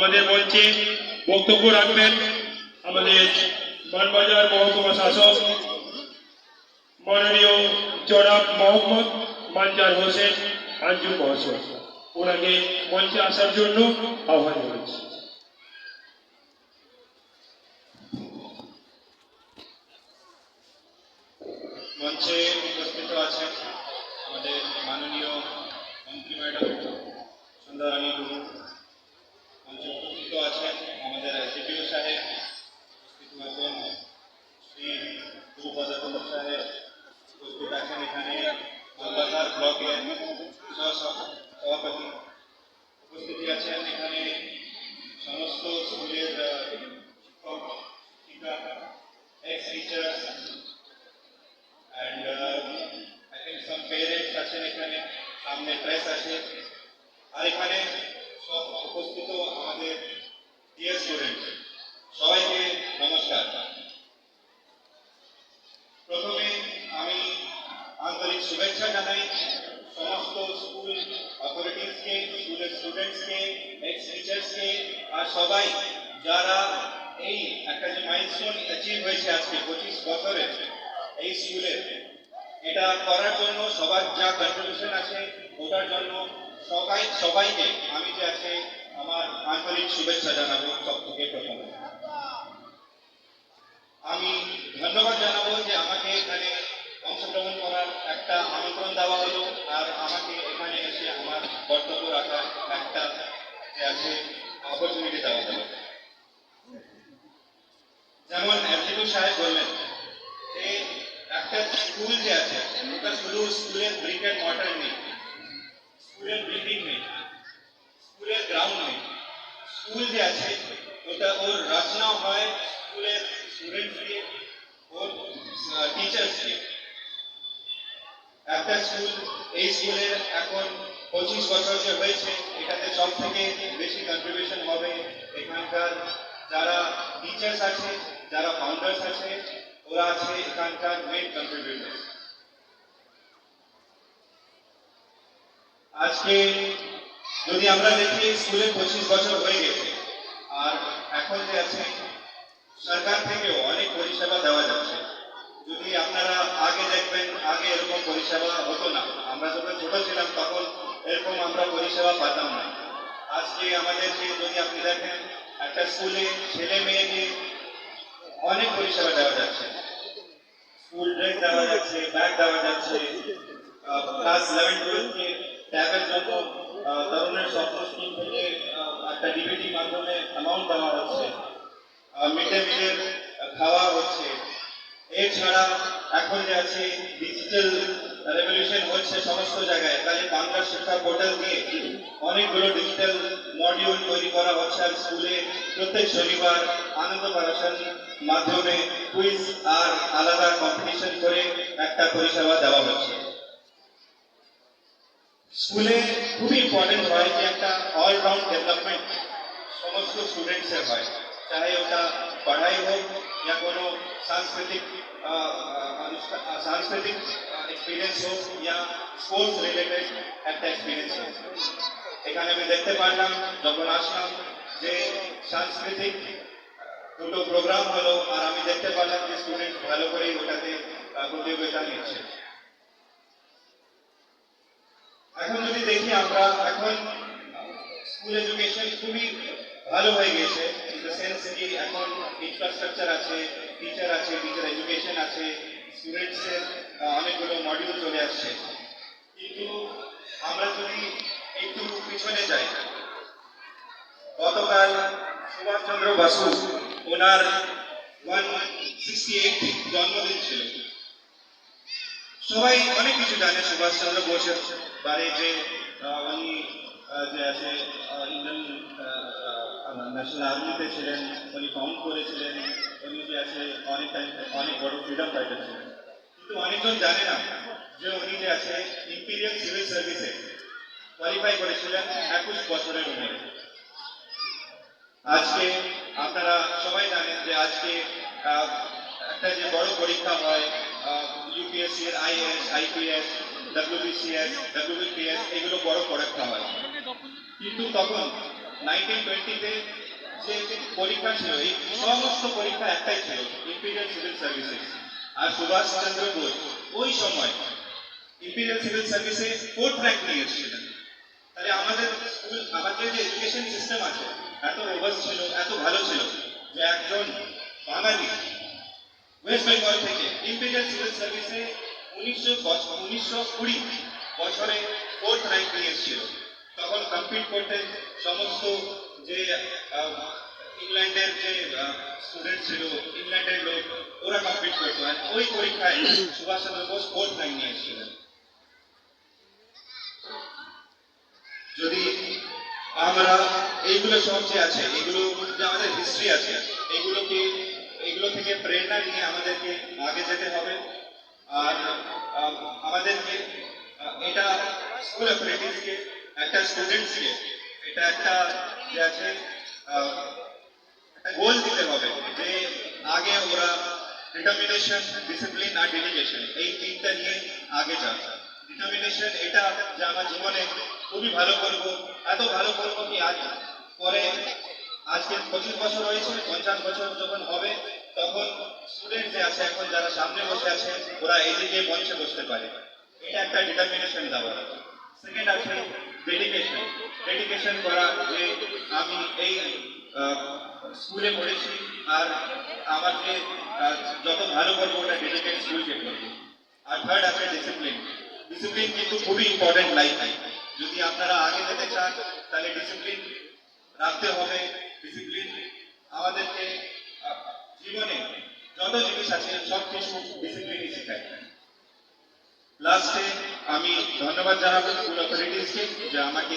আমাদের মঞ্চে বক্তব্য রাখবেন আমাদের মানবাজার মহকুমা শাসক মাননীয় জনাব মোহাম্মদ মানজার হোসেন আঞ্জু মহাশয়। ওনাকে মঞ্চে আসার জন্য আহ্বান জানাচ্ছি। মঞ্চে উপস্থিত আছেন আমাদের মাননীয় মন্ত্রী ম্যাডাম মঞ্চে উপস্থিত আছেন আমাদের সিপিও সাহেব উপস্থিত আছেন শ্রী গুরুপদ কুমার সাহেব উপস্থিত আছেন এখানে মালবাজার ব্লকের সহ- সভাপতি উপস্থিতি আছেন এখানে সমস্ত স্কুলের আহ, শিক্ষক শিক্ষিকা ex teachers and uh, I think some parents আছেন এখানে সামনে প্রেস আছে আর এখানে সব উপস্থিত আমাদের স্টুডেন্ট সবাইকে নমস্কার। প্রথমে আমি আন্তরিক শুভেচ্ছা জানাই সমস্ত স্কুল অথরিটিসকে স্কুলের স্টুডেন্টসকে এক্স টিচার্সকে আর সবাই যারা এই একটা যে মাইলস্টোন অ্যাচিভ হয়েছে আজকে পঁচিশ বছরের এই স্কুলে এটা করার জন্য সবার যা কন্ট্রিবিউশন আছে, ওটার জন্য সবাই সবাইকে আমি যে আছে আমার আন্তরিক শুভেচ্ছা জানাব সব থেকে প্রথমে। আমি ধন্যবাদ জানাব যে আমাকে এখানে অংশগ্রহণ করার একটা আমন্ত্রণ দেওয়া হলো আর আমাকে এখানে এসে আমার বক্তব্য রাখার একটা যে আছে অপরচুনিটি দেওয়া হলো। যেমন এমসিকিউ সাহেব বললেন যে একটা স্কুল যে আছে, ওটা শুধু স্কুলের ব্রিক অ্যান্ড মর্টার নেই। স্কুলের বিল্ডিং নেই, স্কুলের গ্রাউন্ড নেই। স্কুল যে আছে, ওটা ওর রচনা হয় স্কুলের স্টুডেন্টস দিয়ে ওর টিচার্স দিয়ে একটা স্কুল, এই স্কুলের এখন পঁচিশ বছর যে হয়েছে, এটাতে সব থেকে বেশি কন্ট্রিবিউশন হবে এখানকার যারা টিচার্স আছে, যারা ফাউন্ডার্স আছে, ওরা আছে এখানকার মেন কন্ট্রিবিউটার আজকে যদি আমরা দেখি স্কুলে পঁচিশ বছর হয়ে গেছে, আর এখন যে আছে, সরকার থেকেও অনেক পরিষেবা দেওয়া যাচ্ছে। যদি আপনারা আগে দেখবেন, আগে এরকম পরিষেবা হতো না। আমরা যখন ছোট ছিলাম, তখন এরকম আমরা পরিষেবা পেতাম না। আজকে আমাদেরকে যদি আপনি দেখেন, একটা স্কুলে ছেলে মেয়েকে অনেক পরিষেবা দেওয়া যাচ্ছে। স্কুল ড্রেস দেওয়া যাচ্ছে, ব্যাগ দেওয়া যাচ্ছে ক্লাস ইলেভেন টুয়েলভকে ট্যাবের জন্য তরুণের স্বপ্ন স্কিম থেকে একটা ডিবিটি মাধ্যমে অ্যামাউন্ট দেওয়া হচ্ছে মিড ডে খাওয়া হচ্ছে। এছাড়া এখন যে আছে ডিজিটাল রেভলিউশন হচ্ছে সমস্ত জায়গায়। কাজে বাংলা শিক্ষা পোর্টাল দিয়ে অনেকগুলো ডিজিটাল মডিউল তৈরি করা হচ্ছে আর স্কুলে প্রত্যেক শনিবার আনন্দ পড়াশোনার মাধ্যমে কুইজ আর আলাদা কম্পিটিশন করে একটা পরিষেবা দেওয়া হচ্ছে। স্কুলে খুবই ইম্পর্টেন্ট হয় যে একটা অলরাউন্ড ডেভেলপমেন্ট সমস্ত স্টুডেন্টসের হয়। চাহে ওটা পড়াই হোক या কোনো সাংস্কৃতিক সাংস্কৃতিক এক্সপিরিয়েন্স হোক या স্পোর্টস রিলেটেড একটা এক্সপিরিয়েন্স হোক। এখানে আমি দেখতে পারলাম, যখন আসলাম যে সাংস্কৃতিক দুটো প্রোগ্রাম হলো, আর আমি দেখতে পারলাম যে স্টুডেন্ট ভালো করেই ওটাতে প্রতিযোগিতা নিচ্ছে। এখন যদি দেখি আমরা, এখন স্কুল এডুকেশন খুবই ভালো হয়ে গেছে ইন দ্য সেন্স কি এখন ইনফ্রাস্ট্রাকচার আছে টিচার আছে টিচার এডুকেশন আছে স্টুডেন্টসের অনেকগুলো মডিউল চলে আসছে। কিন্তু আমরা যদি একটু পিছনে যাই, গতকাল সুভাষচন্দ্র বসু ওনার ওয়ান সিক্সটি এইট জন্মদিন ছিল। সবাই অনেক কিছু জানে, সুভাষচন্দ্র বোসের বারে যে উনি যে আছে ইন্ডিয়ান ন্যাশনাল আর্মিতে ছিলেন, উনি ফাউন্ড করেছিলেন, উনি যে আছে, অনেক টাইম অনেক বড় ফ্রিডম ফাইটার ছিলেন। কিন্তু অনেকজন জানে না যে উনি যে আছে ইম্পিরিয়াল সিভিল সার্ভিসে কোয়ালিফাই করেছিলেন একুশ বছরের উমেরে। আজকে আপনারা সবাই জানেন যে আজকে একটা যে বড় পরীক্ষা হয় ইউপিএসসি এর আইএস আইপিএস ডাব্লিউবিসিএস ডাব্লিউবিপিএস এগুলো বড় পরীক্ষা হয়। কিন্তু তখন নাইনটিন টোয়েন্টিতে যে পরীক্ষা ছিল, এই সমস্ত পরীক্ষা একটাই ছিল ইম্পিরিয়াল সিভিল সার্ভিসেস আর সুভাষ চন্দ্র বোস ওই সময় ইম্পিরিয়াল সিভিল সার্ভিসে ফোর্থ র্যাঙ্ক নিয়ে এসেছিলেন। তাহলে আমাদের স্কুল আমাদের যে এডুকেশন সিস্টেম আছে, এত রোবাস ছিল, এত ভালো ছিল যে একজন বাঙালি ওয়েস্ট বেঙ্গল থেকে ইম্পিরিয়াল সিভিল সার্ভিসে উনিশশো উনিশশো কুড়ি বছরে ফোর্থ র্যাঙ্ক নিয়ে তখন কম্পিট করতেন সমস্ত যে ইংল্যান্ডের যে স্টুডেন্ট ছিল, ইংল্যান্ডের লোক, ওরা কম্পিট করতো। ওই পরীক্ষায় সুভাষচন্দ্র বোস ফোর্থ র্যাঙ্ক নিয়ে এসেছিলেন। যদি আমরা এইগুলো সব যে আছে, এগুলো যে আমাদের হিস্ট্রি আছে, এগুলোকে এগুলো থেকে প্রেরণা নিয়ে আমাদেরকে আগে যেতে হবে। আর আম, আমাদেরকে আহ, এটা স্কুল অ্যাপ্রেন্টিসকে একটা স্টুডেন্টসকে এটা একটা যে আছে আহ, একটা গোল দিতে হবে যে আগে ওরা ডিটারমিনেশন ডিসিপ্লিন আর ডেডিকেশন এই তিনটা নিয়ে আগে যাবে ডিটারমিনেশন এটা যে আমার জীবনে খুবই ভালো করব এত ভালো করব কি আজ পরে আজকে পঁচিশ বছর হয়েছে, পঞ্চাশ বছর যখন হবে, তখন স্টুডেন্ট যে আছে এখন, যারা সামনে বসে আছে, ওরা এদিকে মঞ্চে বসতে পারে। এটা একটা ডিটারমিনেশন দেওয়া। সেকেন্ড আছে ডেডিকেশন ডেডিকেশন করা যে আমি এই স্কুলে পড়েছি, আর আমার যে যত ভালো করব, ওটা ডেডিকেট স্কুলকে করব। আর থার্ড আছে ডিসিপ্লিন ডিসিপ্লিন কিন্তু খুবই ইম্পর্টেন্ট লাইফে যদি আপনারা আগে যেতে চান, তাহলে ডিসিপ্লিন রাখতে হবে। ডিসিপ্লিন আমাদেরকে জীবনে যত জিনিস আছে, সব কিছু ডিসিপ্লিনই শেখায়। লাস্টে আমি ধন্যবাদ জানাব স্কুল অথরিটিসকে যে আমাকে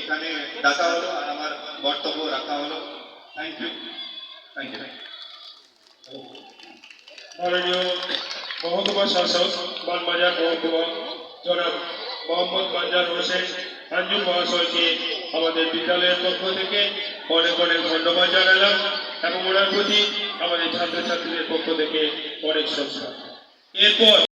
এখানে ডাকা হলো আর আমার বক্তব্য রাখা হলো। থ্যাংক ইউ থ্যাংক ইউ মাননীয় মহকুমা শাসক বানবাজার মহকুমা জনাব মোহাম্মদ বাজার হোসেন, আঞ্জুম মহাশয়কে আমাদের বিদ্যালয়ের পক্ষ থেকে অনেক অনেক ধন্যবাদ জানালাম এবং ওনার প্রতি আমাদের ছাত্রছাত্রীদের পক্ষ থেকে অনেক শ্রদ্ধা এরপর